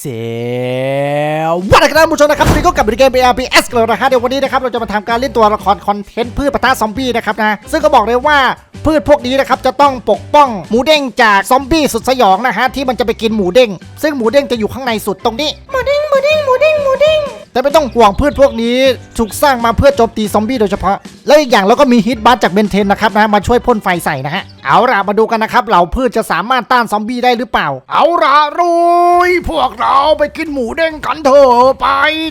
เสียวัสดีครับท่านผู้ชมนะครับวันนี้ก็กลับมาในเกม BRPS กันแล้วนะฮะเดี๋ยววันนี้นะครับเราจะมาทำการเล่นตัวละครคอนเทนต์พืชปะทะซอมบี้นะครับนะซึ่งก็บอกเลยว่าพืชพวกนี้นะครับจะต้องปกป้องหมูเด้งจากซอมบี้สุดสยองนะฮะที่มันจะไปกินหมูเด้งซึ่งหมูเด้งจะอยู่ข้างในสุดตรงนี้หมูเด้ง หมูเด้งหมูเด้งหมูเด้งแต่ไม่ต้องห่วงพืชพวกนี้ถูกสร้างมาเพื่อโจมตีซอมบี้โดยเฉพาะ แล้วอีกอย่างเราก็มีฮิตบัสจากเบนเทนนะครับนะมาช่วยพ่นไฟใส่นะฮะ เอาล่ะมาดูกันนะครับเหล่าพืชจะสามารถต้านซอมบี้ได้หรือเปล่า เอาล่ะรุยพวกเราไปกินหมูเด้งกันเถอะไป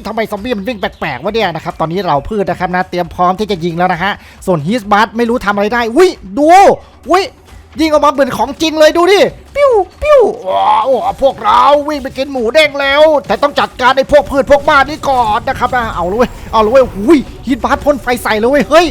ทำไมซอมบี้มันวิ่งแปลกๆวะเนี่ยนะครับตอนนี้เราพืชนะครับนะเตรียมพร้อมที่จะยิงแล้วนะฮะส่วนฮิตบัสไม่รู้ทำอะไรได้อุ้ยดูอุ้ย ยิงออกมาเหมือนของจริงเลยดูดิ ปิ้วปิ้วว้าวพวกเราวิ่งไปกินหมูเด้งแล้ว แต่ต้องจัดการไอ้พวกพืชพวกบ้านนี้ก่อนนะครับนะเอาเลยเว้ยเอาเลยเว้ยหุยฮิตบาร์พ่นไฟใส่เลยเว้ยเฮ้ย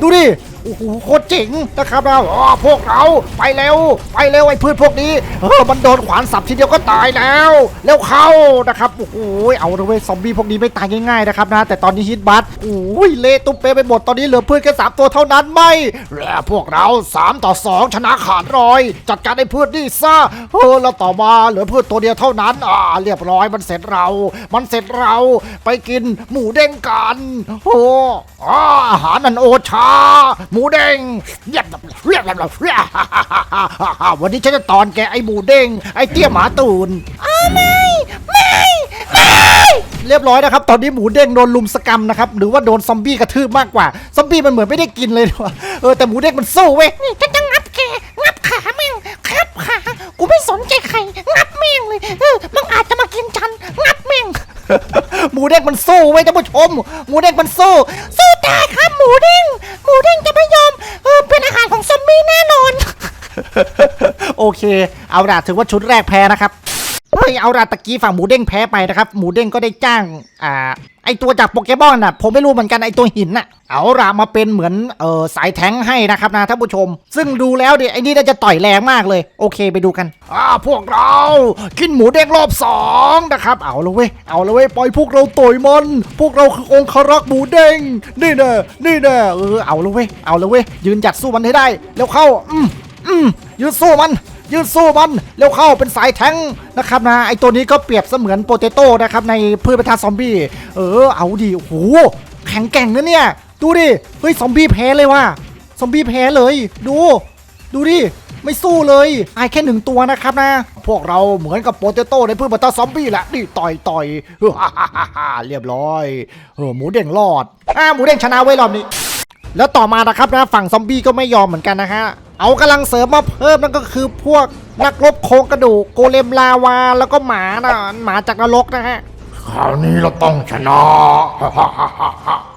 ดูดิ โอ้โหโคตรเจ๋งนะครับนะอ๋อพวกเราไปเร็ว ไปเร็วไอ้พืชพวกนี้เออมันโดนขวานสับทีเดียวก็ตายแล้วแล้วเข้านะครับโอ้โหเอาเลยเว้ยซอมบี้พวกนี้ไม่ตายง่ายๆนะครับนะแต่ตอนนี้ฮิตบัสโอ้ยเละตุ้มเปไปหมดตอนนี้เหลือพืชแค่สามตัวเท่านั้นไม่และพวกเรา3ต่อ2ชนะขาดรอย จัดการไอ้พืชนี่ซะเออแล้วต่อมาเหลือพืชตัวเดียวเท่านั้นอ่าเรียบร้อยมันเสร็จเรา มันเสร็จเราไปกินหมูเด้งกันโอ้อาอา หารนันโอชา หมูเด้งเรียบเรียบเรียบเรียบวันนี้ฉันจะตอนแกไอ้หมูเด้งไอ้เตี้ยหมาตูนอไม่ไม่ไม่เรียบร้อยนะครับ ตอนนี้หมูเด้งโดนลุมสกรรมนะครับ หรือว่าโดนซอมบี้กระทืบมากกว่า ซอมบี้มันเหมือนไม่ได้กินเลยเออแต่หมูเด้งมันสู้เว้ยนี่ฉันจะงับแก งับขาแม่งงับขา กูไม่สนใจใคร งับแม่งเลย เออ มันอาจจะมากินฉัน งับแม่ง หมูเด้งมันสู้เว้ยท่านผู้ชม หมูเด้งมันสู้ สู้ตายครับหมูเด้งหมูเด้งจะไม่ยอมเออเป็นอาหารของซอมบี้แน่นอน โอเค เอาล่ะถือว่าชุดแรกแพ้นะครับ ยเอาล่ะตะกี้ฝั่งหมูเด้งแพ้ไปนะครับ หมูเด้งก็ได้จ้างอ่าไอตัวจากโปเกมอนน่ะผมไม่รู้เหมือนกันไอตัวหินน่ะเอาละมาเป็นเหมือนเออสายแทงให้นะครับนะท่านผู้ชม ซึ่งดูแล้วเดิไอนี่น่าจะต่อยแรงมากเลย โอเคไปดูกันอ่าพวกเรากินหมูเด้งรอบสองนะครับเอาละเว้ยเอาละเว้ยปล่อยพวกเราต่อยมันพวกเราคือองครักษ์หมูเด้งนี่แน่นี่แน่เออเอาละเว้ยเอาละเว้ยยืนหยัดสู้มันให้ได้ แล้วเข้าอืมอืมยืนสู้มัน ยืนสู้มันเร็วเข้าเป็นสายแทงนะครับนะไอตัวนี้ก็เปรียบเสมือนโปเตโต้นะครับในพืชพันธุ์ซอมบี้เออเอาดิโอ้โหแข็งแกร่งนะเนี่ยดูดิเฮ้ยซอมบี้แพ้เลยว่ะซอมบี้แพ้เลย ดู ดูดิไม่สู้เลยตายแค่หนึ่งตัวนะครับนะ พวกเราเหมือนกับโปเตโต้ในพืชพันธุ์ซอมบี้แหละนี่ต่อยต่อยเฮ้อฮ่าฮ่าฮ่าเรียบร้อยเออหมูเด้งรอดอ่าหมูเด้งชนะไว้รอบนี้ แล้วต่อมานะครับนะฝั่งซอมบี้ก็ไม่ยอมเหมือนกันนะฮะเอากำลังเสริมมาเพิ่มนั่นก็คือพวกนักรบโครงกระดูกโกเลมลาวาแล้วก็หมานะหมาจากนรกนะฮะคราวนี้เราต้องชนะ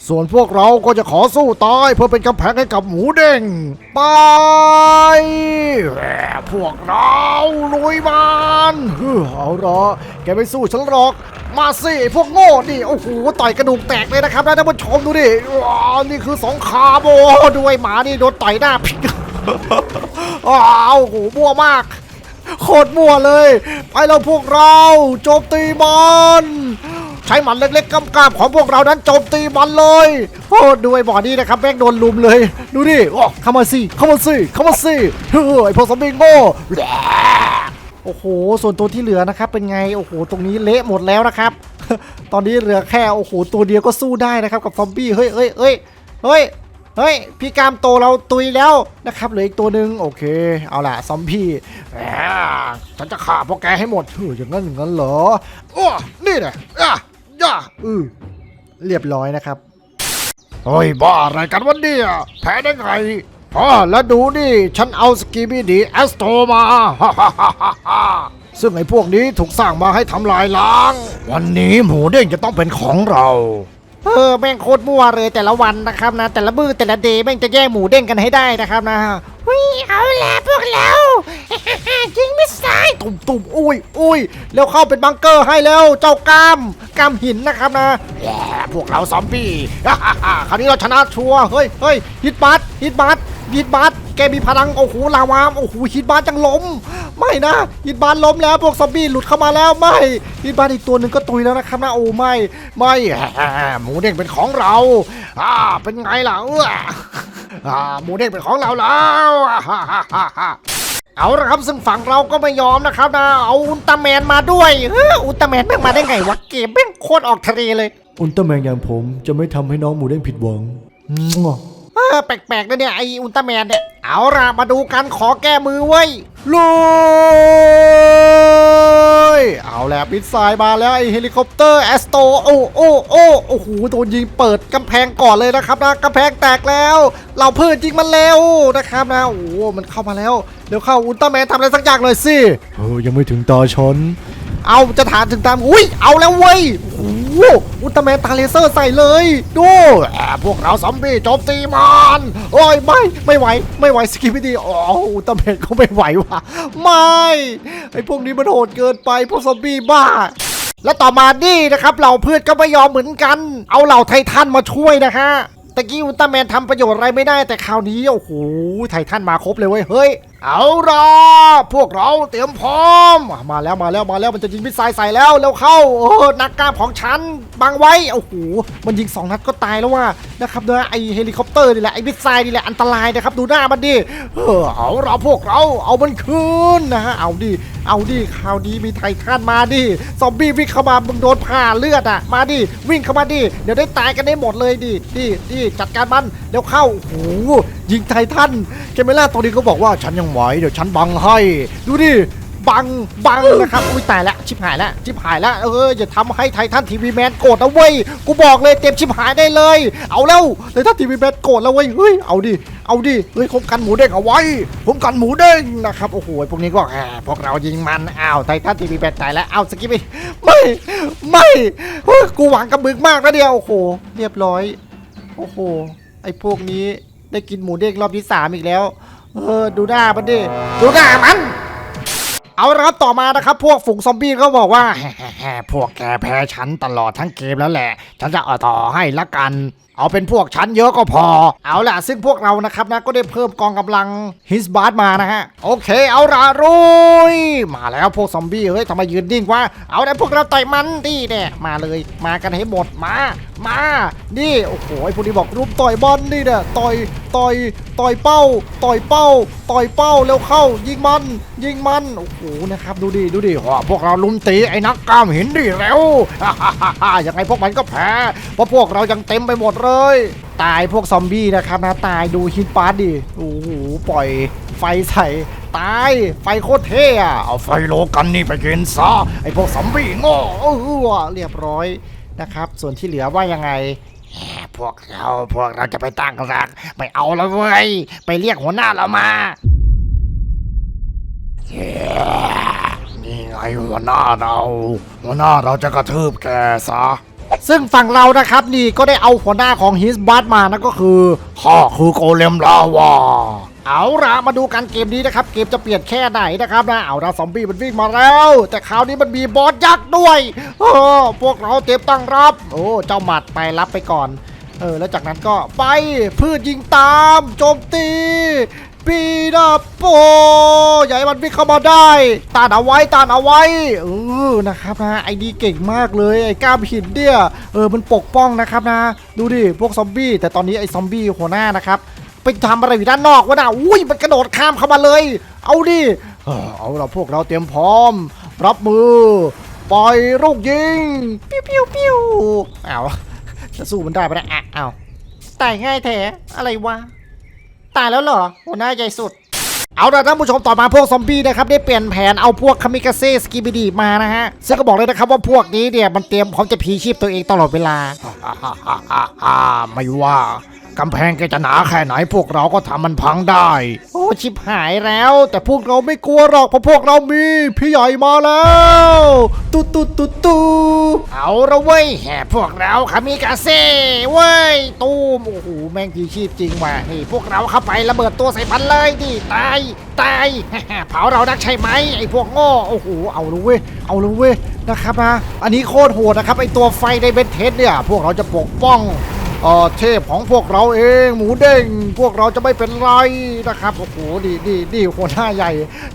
ส่วนพวกเราก็จะขอสู้ตายเพื่อเป็นกำแพงให้กับหมูเด้ง ไปแหมพวกเราลุยมันเฮ้อเอาเหรอ แกไม่สู้ฉันหรอก มาสิพวกโง่ดิโอ้โหต่อยกระดูกแตกเลยนะครับนะท่านผู้ชมดูดิว้าวนี่คือสองคราโอ้ด้วยหมานี่โดนต่อยหน้าพิกอ้าวโอ้โหมั่วมากโคตรมั่วเลย ไปแล้วพวกเราโจมตีมันใช้หมันเล็กๆกำกาบของพวกเรานั้นโจมตีมันเลยโอ้ดูไอ้บอดี้นะครับแม่งโดนลุมเลย ดูดิโอ้เข้ามาสิเข้ามาสิเข้ามาสิเฮ้ยพวกซอมบี้โง่ โอ้โห ส่วนตัวที่เหลือนะครับ เป็นไง โอ้โห ตรงนี้เละหมดแล้วนะครับ ตอนนี้เหลือแค่ โอ้โห ตัวเดียวก็สู้ได้นะครับกับซอมบี้ เฮ้ยเฮ้ยเฮ้ยเฮ้ย เฮ้ย พี่กามโตเราตุยแล้วนะครับ เหลืออีกตัวหนึ่งโอเค เอาล่ะ ซอมบี้ฉันจะฆ่าพวกแกให้หมดเฮ้ยอย่างนั้นอย่างนั้นเหรออ้อนี่นะอะย่าอือเรียบร้อยนะครับ เฮ้ย บ้าอะไรกันวะเนี่ย แพ้ได้ไง อ๋อแล้วดูนี่ ฉันเอาสกีบีดีแอสโตมาซึ่งไอ้พวกนี้ถูกสร้างมาให้ทำลายล้าง วันนี้หมูเด้งจะต้องเป็นของเรา เออแม่งโคตรมั่วเลยแต่ละวันนะครับนะ แต่ละมือแต่ละเดย์แม่งจะแย่งหมูเด้งกันให้ได้นะครับนะวิเอาละพวกเรายิงไม่สายตุ่มตุ่มอุ้ยอุ้ยแล้วเข้าเป็นบังเกอร์ให้แล้วเจ้ากามกามหินนะครับนะแย่พวกเราซอมบี้คราวนี้เราชนะชัวร์เฮ้ยเฮ้ยฮิตบัสฮิตบัส ฮิตบัสแกมีพลัง โอ้โห ลาวาม โอ้โหฮิตบัสจังล้ม ไม่นะฮิตบัสล้มแล้ว พวกซอมบี้หลุดเข้ามาแล้ว ไม่ฮิตบัสอีกตัวหนึ่งก็ตุยแล้วนะครับนะ โอ้ไม่ ไม่หมูเด้งเป็นของเรา อ่า เป็นไงล่ะเอออ่า หมูเด้งเป็นของเราแล้วอ่าฮ่าฮ่าฮ่าฮ่าเอาละครับซึ่งฝั่งเราก็ไม่ยอมนะครับนะ เอาอุลตร้าแมนมาด้วยเฮ้ออุลตร้าแมนแม่งมาได้ไงวะเกมแม่งโคตรออกทะเลเลย อุลตร้าแมนอย่างผมจะไม่ทำให้น้องหมูเด้งผิดหวังมั่วเออ แปลกๆนะเนี่ยไออุลตร้าแมนเนี่ย เอาละมาดูกันขอแก้มือเว้ยลุยเอาแล้วมิดไซล์มาแล้วไอเฮลิคอปเตอร์แอสโตโอ้โอ้โอ้โอ้โหโดนยิงเปิดกำแพงก่อนเลยนะครับนะกำแพงแตกแล้ว เราเพื่อนยิงมันเร็วนะครับนะโอ้มันเข้ามาแล้วเดี๋ยวเข้าอุลตร้าแมนทำอะไรสักอย่างหน่อยสิเออยังไม่ถึงตาฉันเอาจะถามถึงตามอุ้ยเอาแล้วเว้ย อุลตร้าแมนตาเลเซอร์ใส่เลย ดูแอบพวกเราซอมบี้โจมตีมันโอ้ยไม่ไม่ไหวไม่ไหวสกิปไม่ดีอ๋ออุลตร้าแมนก็ไม่ไหวว่ะไม่ไอพวกนี้มันโหดเกินไปพวกซอมบี้บ้าและต่อมานี่นะครับเหล่าเพื่อนก็ไม่ยอมเหมือนกัน เอาเหล่าไททันมาช่วยนะฮะตะกี้อุลตร้าแมนทำประโยชน์อะไรไม่ได้แต่คราวนี้โอ้โหไททันมาครบเลยเว้ยเฮ้ยเอาละพวกเราเตรียมพร้อม มาแล้วมาแล้วมาแล้วมันจะยิงมิสไซล์ใส่แล้วแล้วเข้าโอ้นักกล้ามของฉันบังไว้โอ้โหมันยิงสองนัดก็ตายแล้วว่านะครับเนอะไอเฮลิคอปเตอร์นี่แหละไอมิสไซล์นี่แหละอันตรายนะครับดูหน้ามันดิเออเอาละพวกเราเอามันคืนนะฮะเอาดิเอาดิคราวนี้มีไททันมาดิซอมบี้วิ่งเข้ามามึงโดนผ่าเลือดอะมาดิวิ่งเข้ามาดิเดี๋ยวได้ตายกันได้หมดเลยดิดิดิจัดการมันเดี๋ยวเข้าโอ้โหยิงไททันเกมเมล่าตัวนี้ก็บอกว่าฉันยังไหวเดี๋ยวฉันบังให้ ดูดิบังบังนะครับอุ้ยตายแล้วชิบหายแล้วชิบหายแล้วเอออย่าทำให้ไททันทีวีแมนโกรธนะเว้ยกูบอกเลยเต็มชิบหายได้เลย เอาแล้วไททันทีวีแมนโกรธแล้วเว้ยเฮ้ยเอาดิเอาดิเฮ้ยคบกันหมูเด้งเอาไว้ผมกันหมูเด้งนะครับโอ้โหพวกนี้ก็แหมพวกเรายิงมันอ้าวไททันทีวีแมนตายแล้วเอาสกิปไปไม่ไม่เฮ้ยกูหวังกับมึงมากนะเดียวโอ้โหเรียบร้อย โอ้โหไอ้พวกนี้ได้กินหมูเด้งรอบที่สามอีกแล้ว เออดูหน้ามันดิดูหน้ามัน เอาละครับต่อมานะครับ พวกฝูงซอมบี้ก็บอกว่าพวกแกแพ้ฉันตลอดทั้งเกมแล้วแหละ ฉันจะเอาต่อให้ละกัน เอาเป็นพวกฉันเยอะก็พอ เอาล่ะ ซึ่งพวกเรานะครับนะก็ได้เพิ่มกองกำลังฮิสบาร์มานะฮะ โอเค เอาละรุยมาแล้วพวกซอมบี้เฮ้ยทำไมยืนนิ่งวะเอาแต่พวกเราต่อยมันดิเนี่ยมาเลยมากันให้หมดมา มานี่โอ้โหไอ้พวกนี้บอกรุมต่อยบอลนี่เนี่ยต่อยต่อยต่อยเป้า ต่อยเป้า ต่อยเป้าเร็วเข้า ยิงมัน ยิงมันโอ้โหนะครับดูดิดูดิโอ้พวกเราลุมตีไอ้นักกล้ามหินดิเร็วยังไงพวกมันก็แพ้เพราะพวกเรายังเต็มไปหมดเลยตายพวกซอมบี้นะครับนะตายดูฮิตปาร์ดดิโอ้โหปล่อยไฟใส่ตายไฟโคตรเท่อะเอาไฟโลกันนี่ไปกินซะไอพวกซอมบี้โง่เออเรียบร้อยนะครับ ส่วนที่เหลือว่ายังไงพวกเราพวกเราจะไปตั้งรักไม่เอาแล้วเว้ยไปเรียกหัวหน้าเรามาเย้นี่ไงหัวหน้าเรา หัวหน้าเราจะกระทืบแกซะ ซึ่งฝั่งเรานะครับนี่ก็ได้เอาหัวหน้าของฮิสบัตมานั่นก็คือข้อคือโกเลมลาวาเอาละมาดูกันเกมนี้นะครับ เกมจะเปลี่ยนแค่ไหนนะครับนะเอาละซอมบี้มันวิ่งมาแล้ว แต่คราวนี้มันมีบอสยักษ์ด้วยเออพวกเราเตรียมตั้งรับ โอ้เจ้าหมัดไปรับไปก่อนเออแล้วจากนั้นก็ไปพืชยิงตามโจมตี ปีนาโปอย่าให้มันวิ่งเข้ามาได้ต้านเอาไว้ต้านเอาไว้เออนะครับนะไอดีเก่งมากเลยไอ้ก้ามหินเนี่ยเออมันปกป้องนะครับนะ ดูดิพวกซอมบี้แต่ตอนนี้ไอ้ซอมบี้หัวหน้านะครับไปทำอะไรอยู่ด้านนอกวะนะอุ้ยมันกระโดดข้ามเข้ามาเลย เอาดิเอาเราพวกเราเตรียมพร้อม รับมือ ปล่อยลูกยิงปิ้วปิ้วปิ้วอ้าวจะสู้มันได้ปะเนี่ยอะอ้าวตายง่ายแท้อะไรวะ ตายแล้วเหรอหัวหน้าใหญ่สุด เอาละท่านผู้ชมต่อมาพวกซอมบี้นะครับได้เปลี่ยนแผนเอาพวกคามิกาเซ่สกิบิดีมานะฮะ ซึ่งก็บอกเลยนะครับว่าพวกนี้เนี่ยมันเตรียมพร้อมจะพีชีพตัวเองตลอดเวลา ไม่ว่า กำแพงแกจะหนาแค่ไหนพวกเราก็ทำมันพังได้ โอ้ชิบหายแล้ว แต่พวกเราไม่กลัวหรอกเพราะพวกเรามี พี่ใหญ่มาแล้วตุ๊ตุ๊ตุ๊ตุ๊เอาละเว้ยแห่พวกเราคามิกาเซ่เว้ยตูมโอ้โหแม่งพีชีพจริงว่ะนี่พวกเราเข้าไประเบิดตัวใส่มันเลยดิตายตายเผาเรานักใช่ไหมไอ้พวกโง่โอ้โหเอาลยเว้ยเอาลยเว้ยนะครับนะอันนี้โคตรโหดนะครับไอ้ตัวไฟในเบนเทสเนี่ยพวกเราจะปกป้อง ออเทพของพวกเราเอง หมูเด้งพวกเราจะไม่เป็นไรนะครับโอ้โหดีดีดีหัวหน้าใหญ่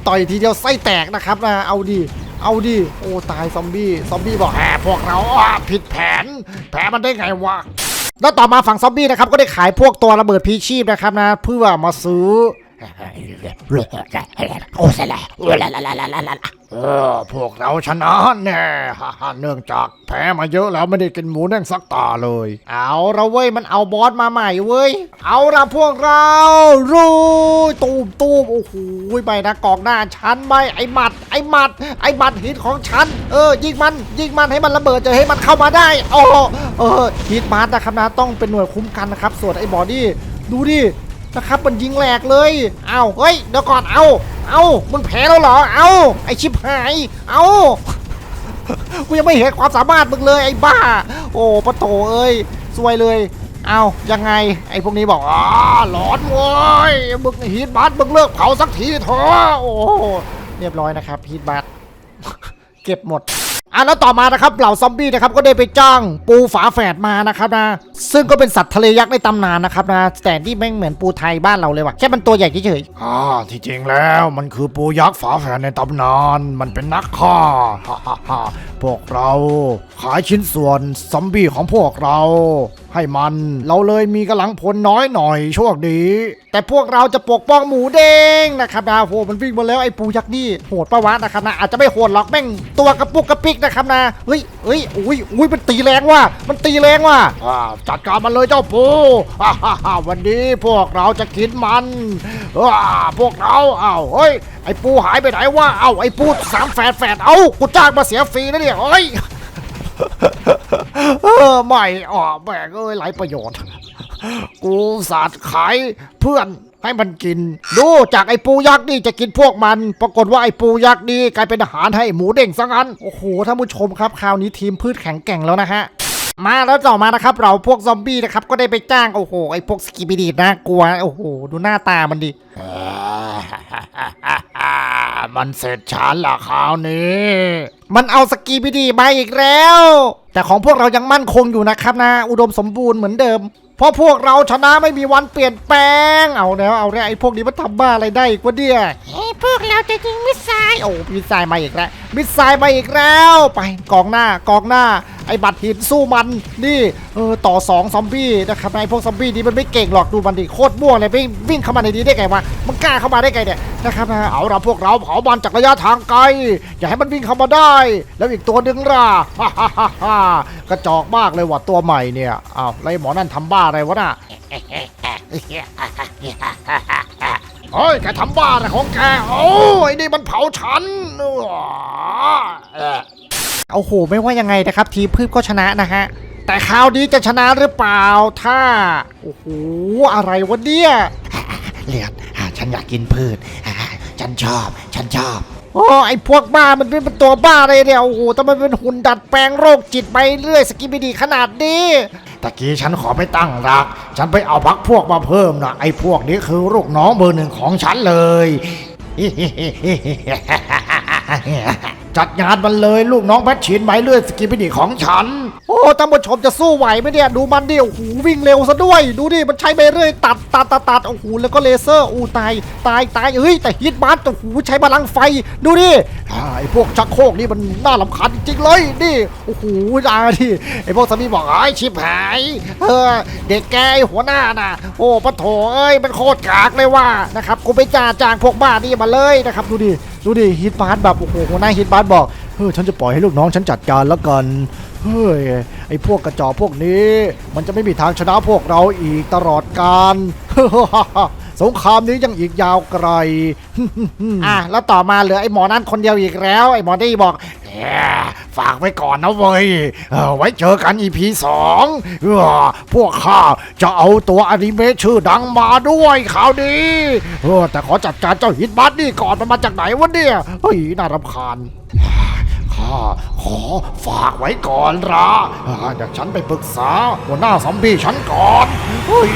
ต่อยทีเดียวไส้แตกนะครับนะเอาดี เอาดีโอ้ตายซอมบี้ซอมบี้บอกแหมพวกเราอะผิดแผน แผนมันได้ไงวะแล้วต่อมาฝั่งซอมบี้นะครับก็ได้ขายพวกตัวระเบิดพีชีพนะครับนะเพื่อมาซื้อ โอ้เสร็จแล้วเออพวกเราชนะแน่ฮ่าฮ่าเนื่องจากแพ้มาเยอะแล้วไม่ได้กินหมูแดงสักตาเลย เอาละเว้ยมันเอาบอสมาใหม่เว้ย เอาละพวกเรารูตูมตูมโอ้โหไปนะกองหน้าฉันไปไอ้หมัด ไอ้หมัด ไอ้หมัดฮิตของฉัน เออยิงมันยิงมันให้มันระเบิดจะให้มันเข้ามาได้โอ้เออฮิตมาร์นะครับนะต้องเป็นหน่วยคุ้มกันนะครับ ส่วนไอ้บอดี้ดูดิ นะครับมันยิงแหลกเลย เอาเฮ้ยเดี๋ยวก่อนเอาเอามึงแพ้แล้วเหรอเอาไอชิบหายเอากูยังไม่เห็นความสามารถมึงเลยไอ้บ้า โอ้ปะโถเอ้ยซวยเลย เอายังไง ไอ้พวกนี้บอกอ๋อหลอนเว้ยมึงฮีทบัสมึงเลิกเผาสักทีเถอะโอ้เรียบร้อยนะครับฮีทบัสเก็บหมด อะแล้วต่อมานะครับเหล่าซอมบี้นะครับก็ได้ไปจ้างปูฝาแฝดมานะครับนะซึ่งก็เป็นสัตว์ทะเลยักษ์ในตำนานนะครับนะแต่ที่แม่งเหมือนปูไทยบ้านเราเลยว่ะแค่มันตัวใหญ่เฉยอ่าที่จริงแล้วมันคือปูยักษ์ฝาแฝดในตำนาน มันเป็นนักฆ่าฮ่าฮ่าฮ่าพวกเราขายชิ้นส่วนซอมบี้ของพวกเรา ให้มัน เราเลยมีกำลังพลน้อยหน่อยช่วงนี้ๆแต่พวกเราจะปกป้องหมูเด้งนะครับนะโหมันวิ่งมาแล้วไอ้ปูยักษ์นี่โหดปะวะนะครับนะอาจจะไม่โหดหรอกแม่งตัวกระปุกกระปิกนะครับนะเฮ้ยเฮ้ยอุ้ยอุ้ยมันตีแรงว่ะมันตีแรงว่ะอ่าจัดการมันเลยเจ้าปูฮ่าฮ่าฮ่าวันนี้พวกเราจะกินมันอ่าพวกเราอ้าวเฮ้ยไอ้ปูหายไปไหนวะเอ้าไอ้ปูสามแฝดแฝดเอ้ากูจ้างมาเสียฟรีนะเนี่ยเฮ้ย เออไม่อ๋อแม่เอ้ยหลายประโยชน์ กูสาดขายเพื่อนให้มันกิน ดูจากไอ้ปูยักษ์นี่จะกินพวกมัน ปรากฏว่าไอ้ปูยักษ์นี่กลายเป็นอาหารให้หมูเด้งซะงั้น โอ้โหท่านผู้ชมครับ คราวนี้ทีมพืชแข็งแกร่งแล้วนะฮะมาแล้วต่อมานะครับ เราพวกซอมบี้นะครับก็ได้ไปจ้างโอ้โหไอ้พวกสกิบิดีน่ากลัวโอ้โห ดูหน้าตามันดิ มันเสร็จฉันละคราวนี้ มันเอาสกีบิดีมาอีกแล้ว แต่ของพวกเรายังมั่นคงอยู่นะครับนะ อุดมสมบูรณ์เหมือนเดิม เพราะพวกเราชนะไม่มีวันเปลี่ยนแปลง เอาแล้วเอาแล้วไอ้พวกนี้มันทำบ้าอะไรได้อีกวะเนี่ยเฮ้ยพวกเราจะยิงมิสไซล์โอ้มิสไซล์มาอีกแล้วมิสไซล์มาอีกแล้ว ไปกองหน้ากองหน้าไอ้บัตรหินสู้มันนี่เออต่อสองซอมบี้นะครับไอ้พวกซอมบี้นี้มันไม่เก่งหรอกดูมันดิโคตรม่วงเลยไปวิ่งเข้ามาในนี้ได้ไงวะมันกล้าเข้ามาได้ไงเนี่ยนะครับนะเอาละพวกเราเผามันจากระยะทางไกล อย่าให้มันวิ่งเข้ามาได้ แล้วอีกตัวหนึ่งล่ะฮ่าฮ่าฮ่าฮ่ากระจอกมากเลยว่ะตัวใหม่เนี่ยอ้าวไอ้หมอนั่นทำบ้าอะไรวะน่ะเฮ้ยแกทำบ้าอะไรของแกโอ้ยนี่มันเผาฉันเออ โอ้โห ไม่ว่ายังไงนะครับ ทีมพืชก็ชนะนะฮะ แต่คราวนี้จะชนะหรือเปล่า ถ้า โอ้โห อะไรวะเนี่ยเลียดฉันอยากกินพืช ฉันชอบ ฉันชอบ โอ้ไอพวกบ้ามันเป็นตัวบ้าเลยเนี่ย โอ้โหทำไมเป็นหุ่นดัดแปลงโรคจิตไปเรื่อย สกิบิดีขนาดนี้ตะกี้ฉันขอไปตั้งรัก ฉันไปเอาพักพวกมาเพิ่มนะไอ้พวกนี้คือลูกน้องเบอร์หนึ่งของฉันเลย จัดงานมันเลยลูกน้องแพทชินใบเลื่อยสกิปิดีของฉัน โอ้ท่านผู้ชมจะสู้ไหวไหมเนี่ย ดูมันดิโอ้โหวิ่งเร็วซะด้วย ดูดิมันใช้ไปเรื่อยตัดตัดตัดตัดโอ้โหแล้วก็เลเซอร์อู้ตายตายตายเฮ้ยแต่ฮิตบัสโอ้โหใช้พลังไฟ ดูดิอ่ไอ้พวกชักโครกนี่มันน่าลำคาญจริงเลยนี่โอ้โหดาดิไอพวกสามีบอกไอ้ชิบหายเออเด็กแกหัวหน้าน่ะ โอ้ปะโถเอ้ยมันโคตรกากเลยว่านะครับกูไปจ้าจ้างพวกบ้านี่มาเลยนะครับดูดิ ดูดิฮิตบาร์แบบโอ้โหหัวหน้าฮิตบาร์บอกเฮ้ยฉันจะปล่อยให้ลูกน้องฉันจัดการแล้วกันเฮ้ยไอ้พวกกระจอกพวกนี้ มันจะไม่มีทางชนะพวกเราอีกตลอดการสงครามนี้ยังอีกยาวไกล อะแล้วต่อมาเหลือไอ้หมอนั่นคนเดียวอีกแล้ว ไอ้หมอนี่บอก ฝากไว้ก่อนนะเว้ยไว้เจอกันอีพีสองพวกข้าจะเอาตัวอนิเมะชื่อดังมาด้วยข่าวดีเออแต่ขอจัดการเจ้าฮิตบัตนี่ก่อนมันมาจากไหนวะเนี่ยเฮ้ยน่ารำคาญข้าขอฝากไว้ก่อนละอ่าเดี๋ยวฉันไปปรึกษาหัวหน้าซอมบี้ฉันก่อนเฮ้ย